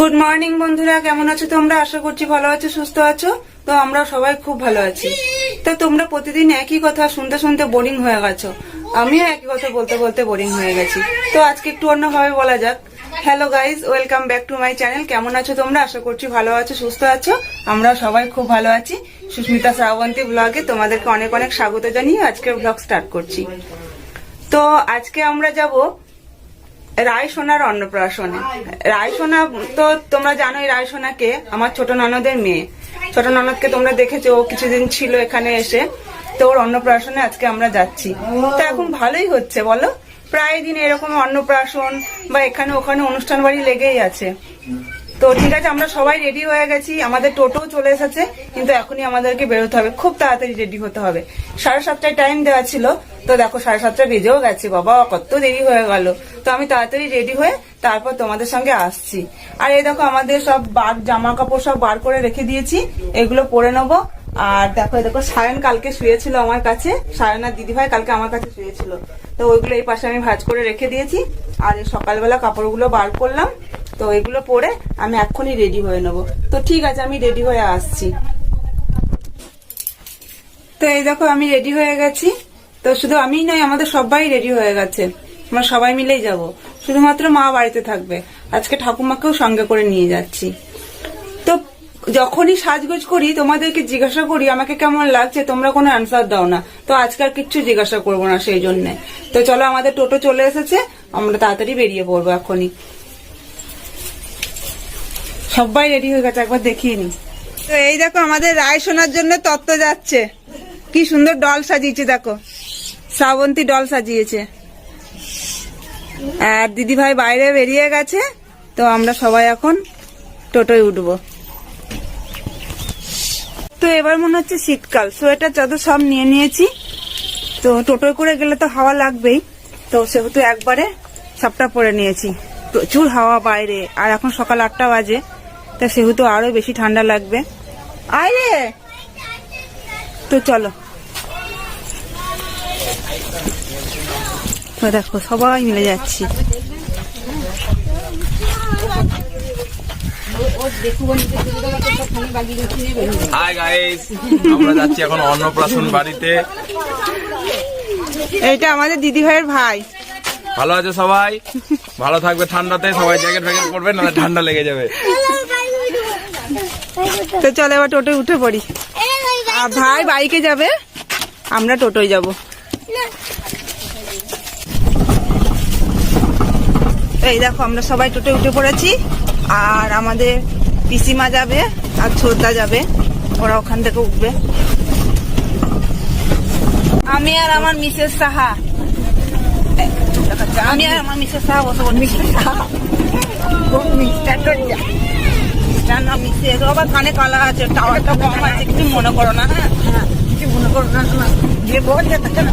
Good morning বন্ধুরা। কেমন আছো তোমরা? আশা করছি ভালো আছো, সুস্থ আছো। তো আমরা সবাই খুব ভালো আছি। তো তোমরা প্রতিদিন একই কথা শুনতে শুনতে বোরিং হয়ে গেছো। আমিও একই কথা বলতে বলতে বোরিং হয়ে গেছি। তো আজকে একটু অন্যভাবে বলা যাক। Hello guys welcome back to my channel কেমন আছো তোমরা? আশা করছি ভালো আছো, সুস্থ আছো। আমরা সবাই খুব ভালো আছি। সুস্মিতা শ্রাবন্তী ব্লগে তোমাদেরকে অনেক অনেক স্বাগত জানিয়ে আজকের ব্লগ স্টার্ট করছি। তো আজকে আমরা যাব রায় সোনার অন্নপ্রাশনে। রায় সোনা তো তোমরা জানোই রায় সোনাকে আমার ছোট ননদের মেয়ে। ছোট ননদকে তোমরা দেখেছ, ও কিছুদিন ছিল এখানে এসে। তো ওর অন্নপ্রাশনে আজকে আমরা যাচ্ছি। তো এখন ভালোই হচ্ছে, বলো? প্রায় দিন এরকম অন্নপ্রাশন বা এখানে ওখানে অনুষ্ঠান বাড়ি লেগেই আছে। তো ঠিক আছে, আমরা সবাই রেডি হয়ে গেছি। আমাদের টোটো চলে এসেছে, কিন্তু এখনই আমাদেরকে বেরোতে হবে। খুব তাড়াতাড়ি রেডি হতে হবে। সাড়ে সাতটায় টাইম দেওয়া ছিল, তো দেখো সাড়ে সাতটা বেজেও গেছে, বাবা, কত দেরি হয়ে গেল। তো আমি তাড়াতাড়ি রেডি হয়ে তারপর তোমাদের সঙ্গে আসছি। আর এই দেখো, আমাদের সব বার জামা কাপড় সব বার করে রেখে দিয়েছি, এগুলো পরে নেব। আর দেখো দেখো, সায়ন কালকে শুয়েছিল আমার কাছে। সায়ন আর দিদিভাই কালকে আমার কাছে শুয়েছিল। তো ওইগুলো এই পাশে আমি ভাজ করে রেখে দিয়েছি। আর সকালবেলা কাপড়গুলো বার করলাম। তো এগুলো পরে আমি এক্ষুনি রেডি হয়ে নেব। তো ঠিক আছে, আমি রেডি হয়ে আসছি। তো এই দেখো, আমি রেডি হয়ে গেছি। তো শুধু আমি নয় আমাদের সবাই রেডি হয়ে গেছে। আমরা সবাই মিলেই যাব। শুধুমাত্র মা বাড়িতে থাকবে। আজকে ঠাকুমাকেও সঙ্গে করে নিয়ে যাচ্ছি। যখনই সাজগোজ করি, তোমাদেরকে জিজ্ঞাসা করি, আমাকে কেমন লাগছে? তোমরা কোনো অ্যান্সার দাও না। তো আজকাল কিচ্ছু জিজ্ঞাসা করব না সেই জন্য। তো চলো, আমাদের টোটো চলে এসেছে। আমরা তাড়াতাড়ি বেরিয়ে পড়ব এখনই সবাই রেডি হয়ে গেছে, একবার দেখিয়ে নি। তো এই দেখো, আমাদের রায় শোনার জন্য তত্ত্ব যাচ্ছে। কি সুন্দর ডল সাজিয়েছে দেখো। শ্রাবন্তী ডল সাজিয়েছে। আর দিদি ভাই বাইরে বেরিয়ে গেছে, তো আমরা সবাই এখন টোটোয় উঠবো। তো এবার মনে হচ্ছে শীতকাল। সোয়েটার চাদর সব নিয়ে নিয়েছি। তো টোটোয় করে গেলে তো হাওয়া লাগবেই। তো সেহেতু একবারে সবটা পরে নিয়েছি। প্রচুর হাওয়া বাইরে, আর এখন সকাল আটটা বাজে। তা সেহেতু আরও বেশি ঠান্ডা লাগবে। আয় রে! তো চলো। দেখো, সবাই মিলে যাচ্ছি। হাই গাইস আমরা যাচ্ছি এখন অন্নপ্রাশন বাড়িতে। এইটা আমাদের দিদি ভাইয়ের ভাই। ভালো আছে সবাই? ভালো থাকবে ঠান্ডাতে সবাই জ্যাকেট ফ্যাকেট পরবে না ঠান্ডা লেগে যাবে। তো চলো এবার টোটোয় উঠে পড়ি। আর ভাই বাইকে যাবে আমরা টোটোয় যাব। এই দেখো আমরা সবাই টোটোয় উঠে পড়েছি। আর আমাদের পিসিমা যাবে আর ছোটদা যাবে। ওরা ওখান থেকে উঠবে। আমি আর আমার মিসেস সাহা। আমি আর আমার মিসেস সাহা বসে বলি মিসেস সাহা? মিস্টার না মিসেস। আবার কানে কালা আছে টাওয়ারটা কম আছে কিছু মনে করো না হ্যাঁ? কিছু মনে করো না যে বল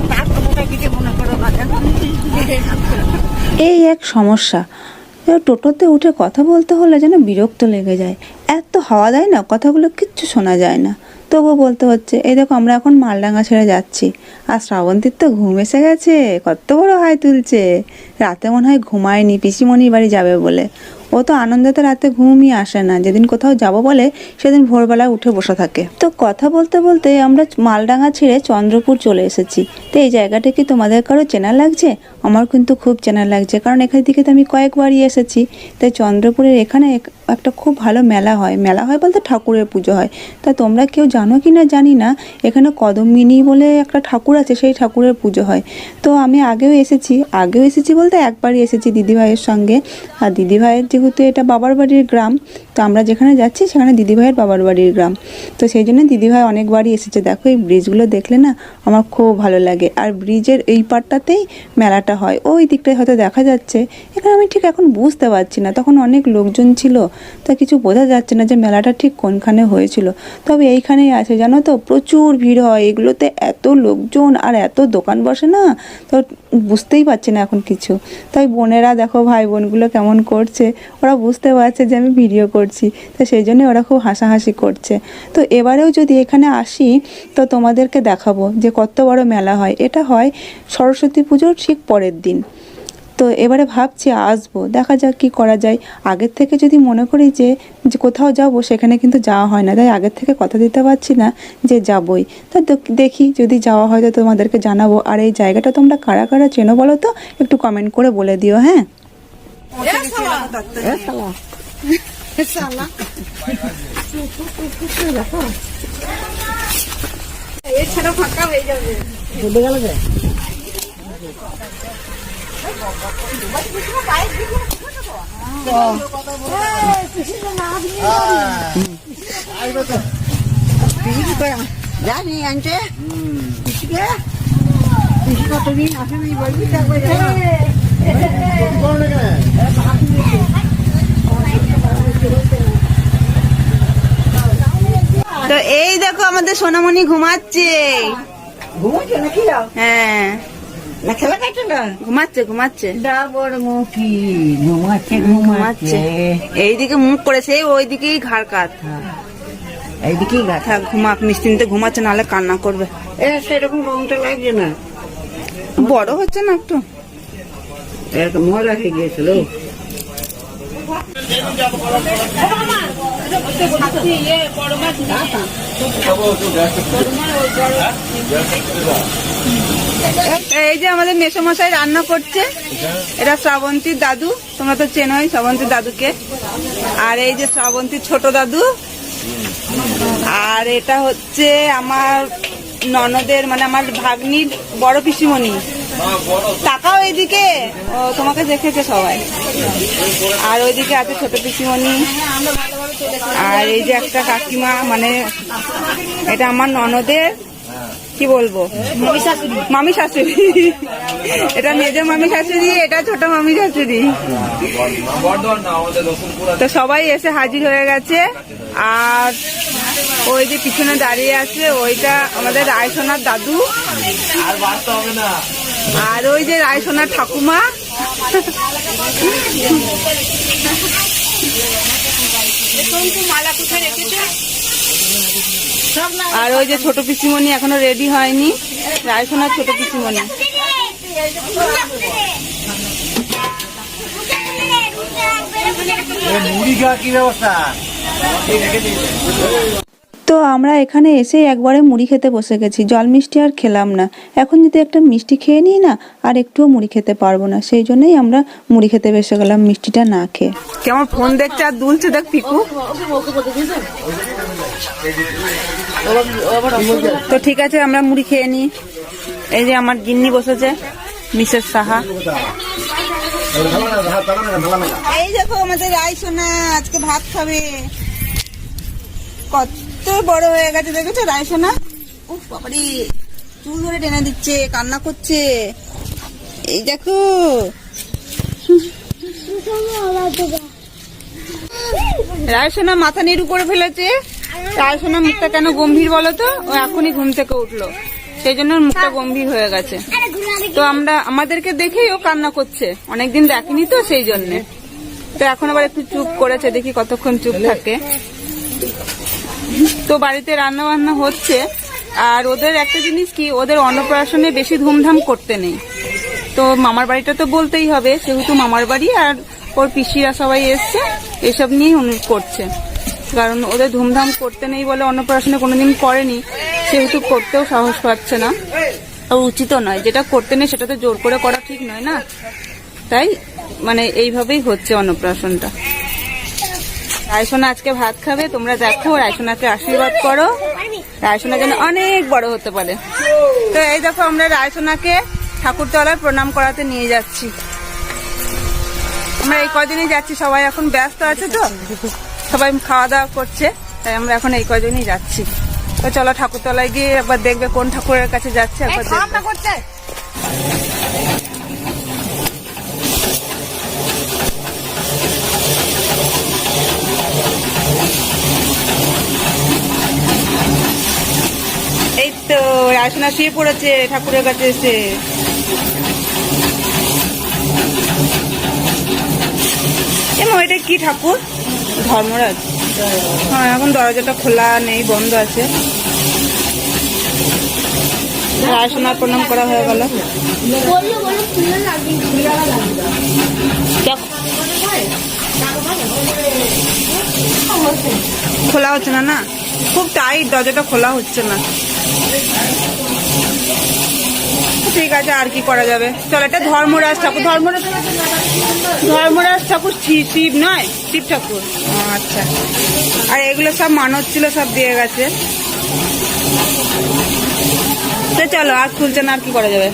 তার কথাটা কিছু মনে করো না এই এক সমস্যা। টোটোতে উঠে কথা বলতে হলে যেন বিরক্ত লেগে যায়। এত হাওয়া দেয় না, কথাগুলো কিচ্ছু শোনা যায় না। তবুও বলতে হচ্ছে, এই দেখো, আমরা এখন মালডাঙ্গা ছেড়ে যাচ্ছি। আর শ্রাবন্তীর তো ঘুম এসে গেছে, কত বড় হাই তুলছে। রাতে মনে হয় ঘুমায়নি, পিসিমণির বাড়ি যাবে বলে। ও তো আনন্দেতে রাতে ঘুমই আসে না। যেদিন কোথাও যাব বলে, সেদিন ভোরবেলায় উঠে বসে থাকে। তো কথা বলতে বলতে আমরা মালডাঙ্গা ছেড়ে চন্দ্রপুর চলে এসেছি। তো এই জায়গাটা কি তোমাদের কারও চেনা লাগছে? আমার কিন্তু খুব চেনা লাগছে। কারণ এখান থেকে তো আমি কয়েকবারই এসেছি। তাই চন্দ্রপুরের এখানে এক- একটা খুব ভালো মেলা হয়। মেলা হয় বলতে ঠাকুরের পুজো হয়। তা তোমরা কেউ জানো কি না জানি না। এখানে কদমিনী বলে একটা ঠাকুর আছে, সেই ঠাকুরের পুজো হয়। তো আমি আগেও এসেছি। আগেও এসেছি বলতে একবারই এসেছি দিদিভাইয়ের সঙ্গে। আর দিদিভাইয়ের যেহেতু এটা বাবার বাড়ির গ্রাম, তো আমরা যেখানে যাচ্ছি সেখানে দিদিভাইয়ের বাবার বাড়ির গ্রাম। তো সেই জন্য দিদিভাই অনেকবারই এসেছে। দেখো, এই ব্রিজগুলো দেখলে না আমার খুব ভালো লাগে। আর ব্রিজের এই পাটটাতেই মেলাটা হয়। ওই দিকটায় হয়তো দেখা যাচ্ছে। এখানে আমি ঠিক এখন বুঝতে পারছি না। তখন অনেক লোকজন ছিল। তা কিছু বোঝা যাচ্ছে না যে মেলাটা ঠিক কোনখানে হয়েছিল। তবে এইখানেই আছে। জানো তো, প্রচুর ভিড় হয়। এগুলোতে এত লোকজন আর এত দোকান বসে না, তো বুঝতেই পারছি না এখন কিছু। তাই বোনেরা, দেখো ভাই বোনগুলো কেমন করছে। ওরা বুঝতে পারছে যে আমি ভিডিও করছি, তো সেই জন্য ওরা খুব হাসাহাসি করছে। তো এবারেও যদি এখানে আসি, তো তোমাদেরকে দেখাবো যে কত বড় মেলা হয়। এটা হয় সরস্বতী পুজোর ঠিক পরের দিন। তো এবারে ভাবছি আসব, দেখা যাক কি করা যায়। আগের থেকে যদি মনে করি যে কোথাও যাব, সেখানে কিন্তু যাওয়া হয় না। তাই আগের থেকে কথা দিতে পারছি না যে যাবই। তা দেখি যদি যাওয়া হয় তো তোমাদেরকে জানাব। আর এই জায়গাটা তোমরা কারা কারা চেনো বলো তো? একটু কমেন্ট করে বলে দিও হ্যাঁ? এছাড়া ফাঁকা হয়ে যাবে গেল যে জানি আনছে কতদিন আসেনি বলবি তারপরে তো এই দেখো আমাদের সোনামণি ঘুমাচ্ছে। ঘুমোচ্ছে নাকি? হ্যাঁ। না খেলা না? ঘুমাচ্ছে ঘুমাচ্ছে। ডাবর মুখি ঘুমাচ্ছে ঘুমাচ্ছে। ঘুমাচ্ছে। এইদিকে মুখ করেছে ওই দিকেই ঘাড় কাত। এইদিকেই গাছ থাক ঘুমাক নিশ্চিন্তে ঘুমাচ্ছে নাহলে কান্না করবে। এ সেরকম রংটা লাগছে না। বড় হচ্ছে না একটু? এরকম মজা হয়ে গিয়েছিল। এই যে আমাদের মেসোমশাই রান্না করছে, এটা শ্রাবন্তীর দাদু, তোমরা তো চেনোই শ্রাবন্তীর দাদুকে। আর এই যে শ্রাবন্তীর ছোট দাদু, আর এটা হচ্ছে আমার ননদের মানে আমার ভাগ্নির বড় পিসিমণি। তাকাও এইদিকে ও তোমাকে দেখেছে সবাই। আর ওইদিকে আছে ছোট পিসিমণি। আর এই যে একটা কাকিমা মানে এটা আমার ননদের কি বলব? মামি শাশুড়ি। এটা মেজ মামি শাশুড়ি এটা ছোট মামি শাশুড়ি। তো সবাই এসে হাজির হয়ে গেছে। আর ওই যে পিছনে দাঁড়িয়ে আছে ওইটা আমাদের রায়সোনার দাদু। আর বাড়তে হবে না আর ওই যে রায়সোনার ঠাকুমা। আর ওই যে ছোট পিসিমণি এখনও রেডি হয়নি। রায়সোনার ছোট পিসিমণি। মুড়ি খাওয়া কি ব্যবস্থা? তো আমরা এখানে এসে একবারে মুড়ি খেতে বসে গেছি। জল মিষ্টি আর খেলাম না। এখন যদি একটা মিষ্টি খেয়ে নিই না আর একটুও মুড়ি খেতে পারব না। সেই জন্যই আমরা মুড়ি খেতে বসে গেলাম মিষ্টিটা না খেয়ে। কেমন ফোন দেখছে আর দুলছে দেখ পিকু। তো ঠিক আছে আমরা মুড়ি খেয়ে নিই। এই যে আমার গিন্নি বসেছে মিসেস সাহা। এই দেখো আমাদের রায়সোনা আজকে ভাত খাবে। কত বড় হয়ে গেছে, দেখেছ রায়সোনা? উফ চুল ধরে টেনে দিচ্ছে, কান্না করছে। এই দেখো। রায়সোনা মাথা নেড়ু করে ফেলেছে। রায়সোনা মুখটা কেন গম্ভীর বলো তো? ও এখনই ঘুম থেকে উঠল। সেই জন্য মুখটা গম্ভীর হয়ে গেছে। তো আমরা, আমাদেরকে দেখেই ও কান্না করছে। অনেকদিন দেখিনি তো সেই জন্য। তো এখন আবার একটু চুপ করেছে, দেখি কতক্ষণ চুপ থাকে। তো বাড়িতে রান্না বান্না হচ্ছে। আর ওদের একটা জিনিস কি, ওদের অন্নপ্রাশনে বেশি ধুমধাম করতে নেই। তো মামার বাড়িটা তো বলতেই হবে সেহেতু মামার বাড়ি আর ওর পিসিরা সবাই এসছে, এসব নিয়েই অনুরোধ করছে। কারণ ওদের ধুমধাম করতে নেই বলে অন্নপ্রাশনে কোনোদিন করেনি, সেহেতু করতেও সাহস পাচ্ছে না। আর উচিতও নয়, যেটা করতে নেই সেটা তো জোর করে করা ঠিক নয় না? তাই মানে এইভাবেই হচ্ছে অন্নপ্রাশনটা। রায়সোনা আজকে ভাত খাবে, তোমরা দেখো, রায়সোনাকে আশীর্বাদ করো। রায়সোনা যেন অনেক বড় হতে পারে। তো এই দেখো, আমরা রায়সোনাকে ঠাকুরতলায় প্রণাম করাতে নিয়ে যাচ্ছি। আমরা এই কদিনই যাচ্ছি, সবাই এখন ব্যস্ত আছে তো? সবাই খাওয়া দাওয়া করছে, তাই আমরা এখন এই কদিনই যাচ্ছি। তো চলো ঠাকুরতলায় গিয়ে একবার দেখবে কোন ঠাকুরের কাছে যাচ্ছে, একবার তো রায়সোনা শুয়ে পড়েছে, ঠাকুরের কাছে এসে। এটা কি ঠাকুর? ধর্মরাজ। হ্যাঁ এখন দরজাটা খোলা নেই, বন্ধ আছে। রায়সোনার প্রণাম করা হয়ে গেল। খোলা হচ্ছে না না? খুব টাইট দরজাটা খোলা হচ্ছে না। ঠিক আছে, আর কি করা যাবে? চল, এটা ধর্মরাজ ঠাকুর। ধর্মরাজ ধর্মরাজ ঠাকুর শিব নয়, শিব ঠাকুর। আচ্ছা। আর এগুলো সব মানত ছিল, সব দিয়ে গেছে। তো চলো, আর খুলছে না, আর কি করা যাবে?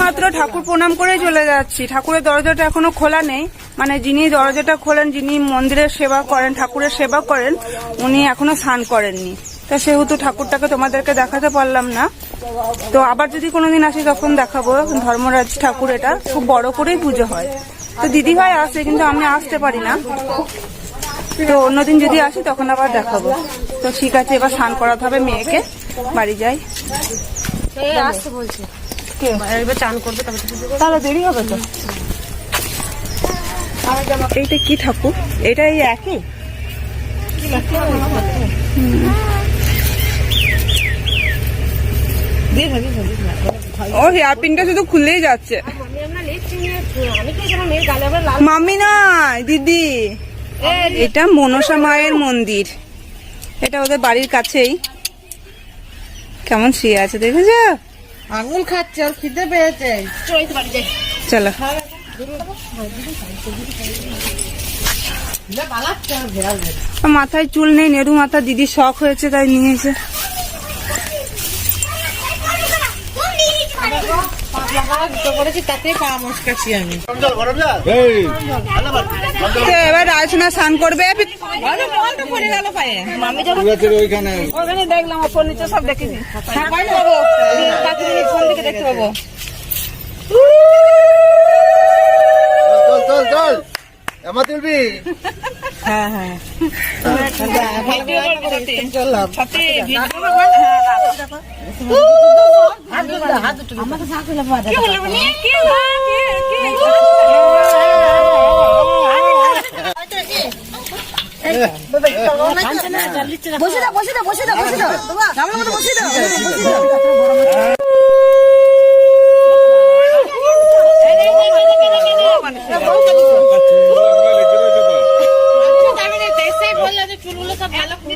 মাত্র ঠাকুর প্রণাম করে চলে যাচ্ছি। ঠাকুরের দরজাটা এখনও খোলা নেই। মানে যিনি দরজাটা খোলেন, যিনি মন্দিরের সেবা করেন, ঠাকুরের সেবা করেন, উনি এখনও স্নান করেননি। তা সেহেতু ঠাকুরটাকে তোমাদেরকে দেখাতে পারলাম না। তো আবার যদি কোনোদিন আসি তখন দেখাবো, ধর্মরাজ ঠাকুর এটা। খুব বড় করেই পুজো হয়। তো দিদি ভাই আসে, কিন্তু আমি আসতে পারি না। তো অন্যদিন যদি আসি তখন আবার দেখাবো। তো ঠিক আছে, এবার স্নান করাতে হবে মেয়েকে। বাড়ি যাই। আসতে। তাহলে দেরি হবে তো। এইটা কি ঠাকুর? এটা এই একই? ও হেয়ার পিনটা শুধু খুললেই যাচ্ছে। মাম্মি নয় দিদি। এটা মনসা মায়ের মন্দির। এটা ওদের বাড়ির কাছেই। কেমন শুয়ে আছে দেখেছ? আঙুল খাচ্ছে আর খিদে পেয়েছে। চল বাড়ি যাই চলো। পালাচ্ছে আর ঘেরাল মাথায় চুল নেই নেরু মাথা দিদি শখ হয়েছে তাই নিয়েছে করেছি তাতে পা মস্কাছি আমি তো এবার রায়সোনা স্নান করবে। পড়ে গেল পায়ে। মামি যখন ওখানে দেখলাম ওপর নিচে সব দেখেছি দেখতে পাবো। চল চল চল। এমা তুলবি বসে দাও বসে দাও বসে দাও বসে দাও বসে দাও বসে দাও আবার যখন আবার যখন ইয়ে করবে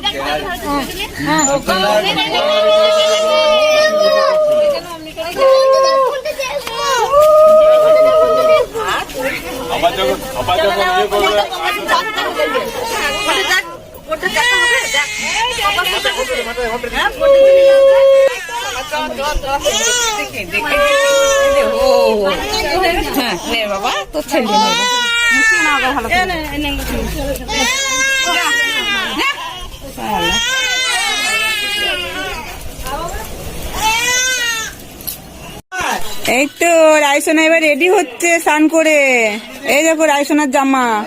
বাবা তোর ছেলে এই তো, রায়সোনা এবার রেডি হচ্ছে স্নান করে। এই দেখো রায়সোনার জামা।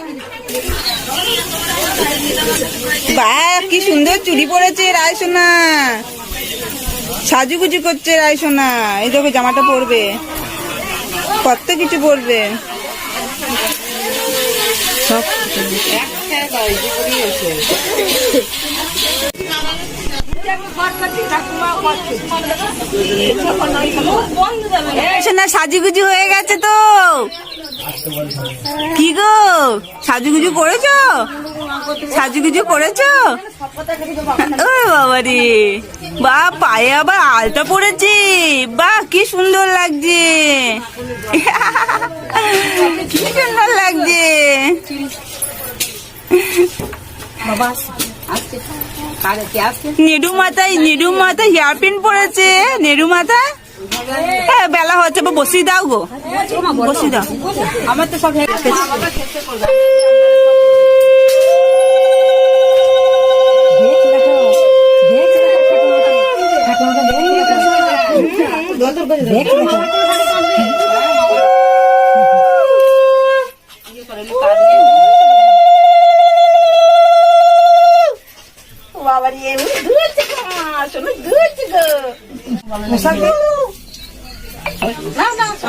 বাহ, কি সুন্দর চুড়ি পরেছে রায়সোনা। সাজুগুজু করছে রায়সোনা। এই দেখো জামাটা পরবে। কত কিছু পরবে। সব সাজুগুজু হয়ে গেছে তো। কি গো? সাজুগুজু করেছ? সাজুগুজু করেছ? ও বাবা রে। বা, পায়ে আবার আলতা পড়েছি। বাহ কি সুন্দর লাগছে। কি সুন্দর লাগছে। নেডু মাথায় নেডু মাথায় হেয়ারপিন পড়েছে নেডু মাথা হ্যাঁ বেলা হচ্ছে বসি দাও গো বসি দাও সব দেখ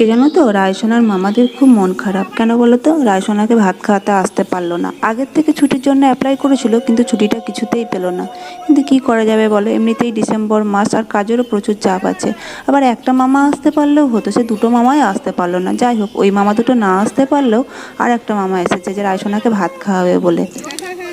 আজকে জানো তো? রায়সোনার মামাদের খুব মন খারাপ। কেন বলো তো? রায়সোনাকে ভাত খাওয়াতে আসতে পারল না। আগের থেকে ছুটির জন্য অ্যাপ্লাই করেছিল, কিন্তু ছুটিটা কিছুতেই পেল না। কিন্তু কি করা যাবে বলো? এমনিতেই ডিসেম্বর মাস আর কাজেরও প্রচুর চাপ আছে। আবার একটা মামা আসতে পারলেও হতো, সে দুটো মামাই আসতে পারল না। যাই হোক, ওই মামা দুটো না আসতে পারলেও আর একটা মামা এসেছে যে রায়সোনাকে ভাত খাওয়াবে বলে।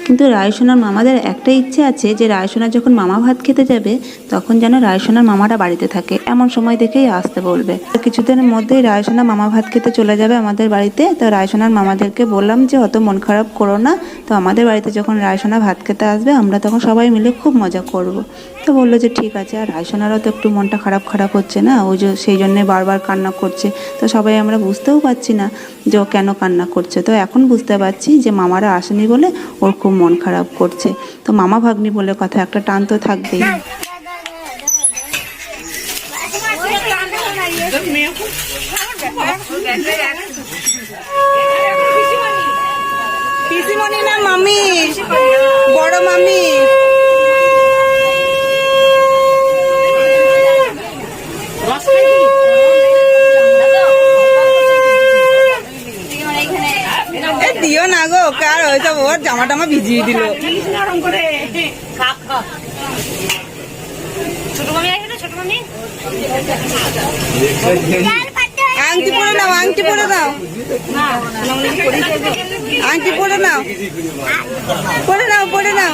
কিন্তু রায়সোনার মামাদের একটা ইচ্ছে আছে যে রায়সোনা যখন মামা ভাত খেতে যাবে, তখন যেন রায়সোনার মামারা বাড়িতে থাকে। এমন সময় দেখেই আসতে বলবে। তো কিছুদিনের মধ্যেই রায়সোনা মামা ভাত খেতে চলে যাবে আমাদের বাড়িতে। তো রায়সোনার মামাদেরকে বললাম যে, অত মন খারাপ করো না। তো আমাদের বাড়িতে যখন রায়সোনা ভাত খেতে আসবে, আমরা তখন সবাই মিলে খুব মজা করব। তো বলল যে, ঠিক আছে। আর রায়সোনারও তো একটু মনটা খারাপ খারাপ হচ্ছে না? ওই যে, সেই জন্যে বারবার কান্না করছে। তো সবাই আমরা বুঝতেও পারছি না যে, ও কেন কান্না করছে? তো এখন বুঝতে পারছি যে, মামারা আসেনি বলে ওর খুব মন খারাপ করছে। তো মামা ভাগ্নি বলে কথা, একটা টান তো থাকবেই। পিসিমণি না মামি? বড় মামি এ দিও না গো, কার হয়েছে ওর জামা টামা ভিজিয়ে দিল। আংটি পরে নাও, আংটি পরে নাও আংটি পরে নাও। পরে নাও পরে নাও।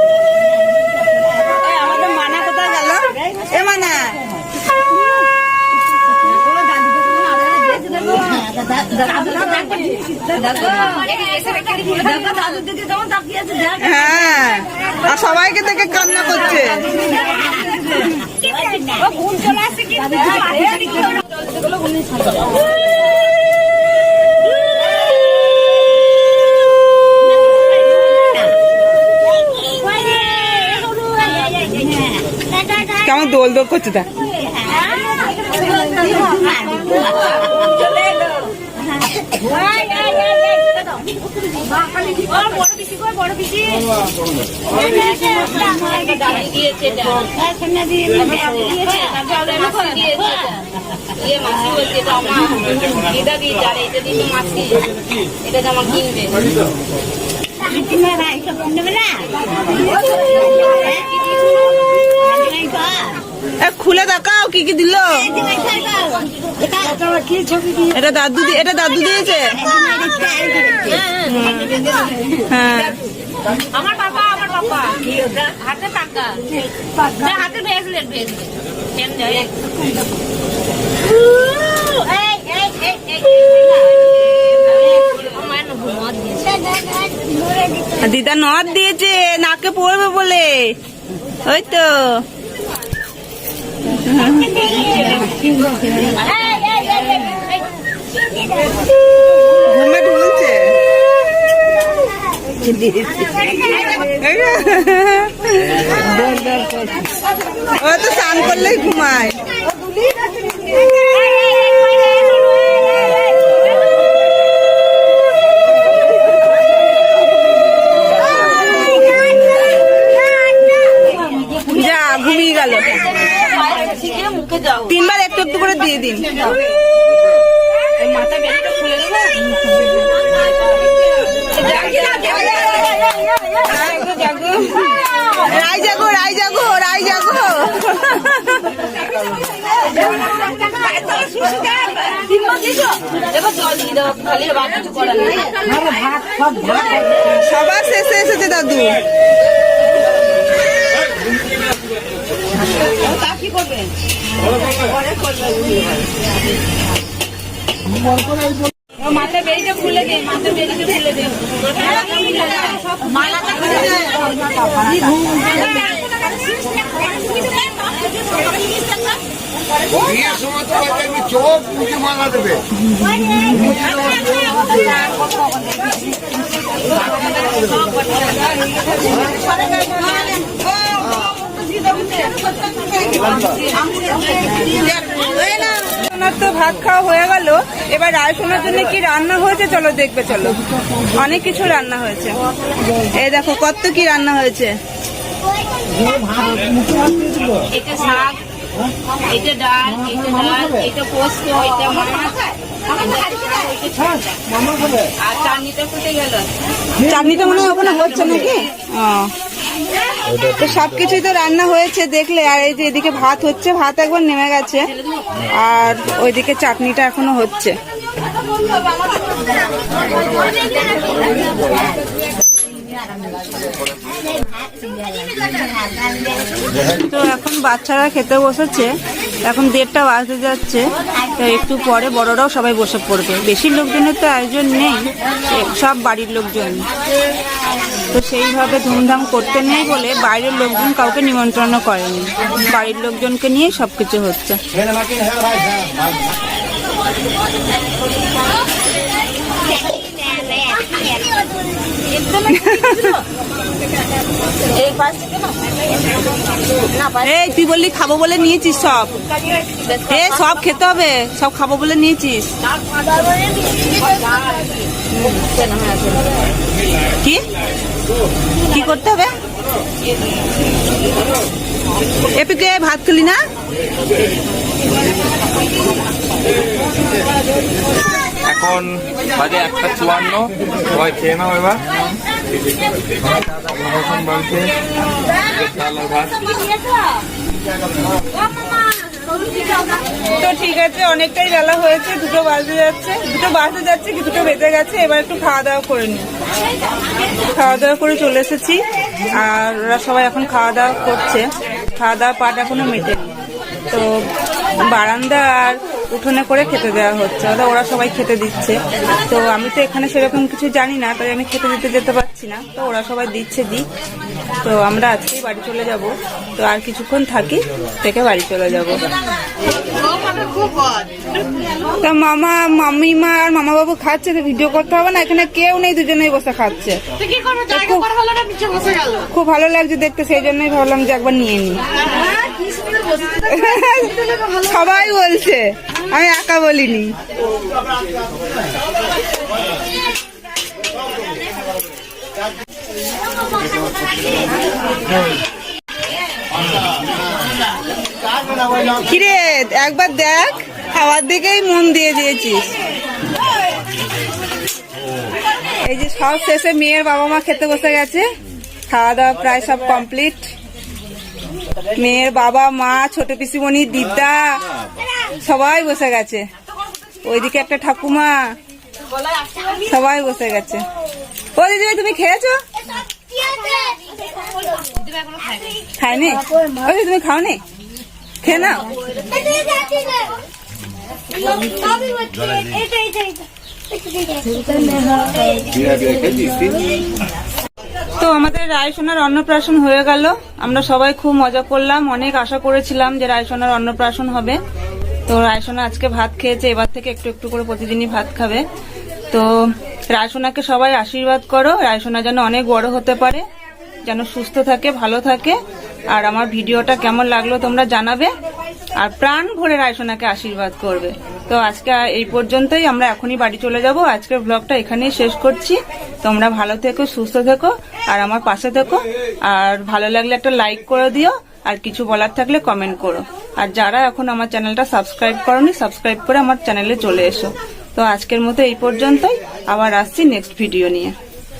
এ, আমাদের মানা কোথায় গেল এ মানা হ্যাঁ আর সবাইকে দেখে কান্না করছে। কেমন দোল দোল করছে তা? এটা আমার কিনবে এ, খুলে দেখাও কি কি দিল? এটা দাদু এটা দাদু দিয়েছে? হ্যাঁ। আমার বাবা আমার বাবা হাতে টাকা। হাতে ব্রেসলেট ব্রেসলেট দিদা নদ দিয়েছে নাকে পড়বে বলে। ওই তো। ও তো স্নান করলেই ঘুমায়। তিনবার একটু একটু করে দিয়ে দিন। সবার শেষে এসেছে দাদু। মাথা বেরিয়ে খুলে দে মাথা বেরিয়ে খুলে দে চোখ মালা দেবে তো ভাত খাওয়া হয়ে গেল। এবার রায় সোনার জন্য কি রান্না হয়েছে? চলো দেখবে চলো। অনেক কিছু রান্না হয়েছে। এই দেখো কত কি রান্না হয়েছে? এটা শাক এটা ডাল এটা ডাল এটা পোস্ত এটা মাছ চাটনিটা মনে হয় ওখানে হচ্ছে নাকি। তো সবকিছুই তো রান্না হয়েছে, দেখলে। আর এই যে এদিকে ভাত হচ্ছে, ভাত একবার নেমে গেছে। আর ওইদিকে চাটনিটা এখনও হচ্ছে। তো এখন বাচ্চারা খেতে বসেছে। এখন দেড়টা বাজতে যাচ্ছে। তো একটু পরে বড়রাও সবাই বসে পড়বে। বেশি লোকজনের তো আয়োজন নেই সব বাড়ির লোকজন। তো সেইভাবে ধুমধাম করতে নেই বলে বাইরের লোকজন কাউকে নিমন্ত্রণ করেনি। বাড়ির লোকজনকে নিয়ে সব কিছু হচ্ছে। তুই বললি খাব বলে নিয়েছিস সব। এ সব খেতে হবে, সব খাব বলে নিয়েছিস। কি? কি করতে হবে? এপিকে ভাত খেলি না? এখন বাজে একটা চুয়ান্ন। সবাই খেয়ে নাও এবার। তো ঠিক আছে, অনেকটাই বেলা হয়েছে, দুটো বাজে যাচ্ছে। দুটো বাজতে যাচ্ছে কি দুটো বেজে গেছে, এবার একটু খাওয়া দাওয়া করে নি খাওয়া দাওয়া করে চলে এসেছি, আর ওরা সবাই এখন খাওয়া দাওয়া করছে। খাওয়া দাওয়া পাট এখনও মেটেনি। তো বারান্দা আর উঠোনে করে খেতে দেওয়া হচ্ছে। ওরা সবাই খেতে দিচ্ছে। তো আমি তো এখানে সেরকম কিছু জানি না, তাই আমি খেতে দিতে যেতে পারছি না। তো ওরা সবাই দিচ্ছে দিক তো আমরা আজকেই বাড়ি চলে যাব। তো আর কিছুক্ষণ থাকি থেকে বাড়ি চলে যাব। তা মামা মামিমা আর মামা বাবু খাচ্ছে তো ভিডিও করতে হবে না? এখানে কেউ নেই দুজনেই বসে খাচ্ছে। তো খুব- খুব ভালো লাগছে দেখতে সেই জন্যই ভাবলাম যে একবার নিয়ে নি। সবাই বলছে আমি একা বলিনি। কিরে, একবার দেখ, খাওয়ার দিকেই মন দিয়ে দিয়েছিস। এই যে সব শেষে মেয়ের বাবা মা খেতে বসে গেছে, খাওয়া দাওয়া প্রায় সব কমপ্লিট মেয়ের বাবা, মা, ছোট পিসিমণি, দিদা, সবাই বসে গেছে। ওইদিকে একটা ঠাকুমা, সবাই বসে গেছে। ও দিদি তুমি খেয়েছো? খাইনি ওই তুমি খাওনি? খেয়ে নাও। তো আমাদের রায়সোনার অন্নপ্রাশন হয়ে গেল। আমরা সবাই খুব মজা করলাম। অনেক আশা করেছিলাম যে রায়সোনার অন্নপ্রাশন হবে। তো রায়সোনা আজকে ভাত খেয়েছে, এবার থেকে একটু একটু করে প্রতিদিনই ভাত খাবে। তো রায়সোনাকে সবাই আশীর্বাদ করো। রায়সোনা যেন অনেক বড় হতে পারে। যেন সুস্থ থাকে, ভালো থাকে। আর আমার ভিডিওটা কেমন লাগল তোমরা জানাবে। আর প্রাণ ভরে রায়সোনাকে আশীর্বাদ করবে। তো আজকে এই পর্যন্তই, আমরা এখনই বাড়ি চলে যাব। আজকের ব্লগটা এখানেই শেষ করছি। তোমরা ভালো থেকো, সুস্থ থেকো, আর আমার পাশে থেকো। আর ভালো লাগলে একটা লাইক করে দিও, আর কিছু বলার থাকলে কমেন্ট করো। আর যারা এখন আমার চ্যানেলটা সাবস্ক্রাইব করনি সাবস্ক্রাইব করে আমার চ্যানেলে চলে এসো। তো আজকের মতো এই পর্যন্তই। আবার আসছি নেক্সট ভিডিও নিয়ে।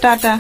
টাটা।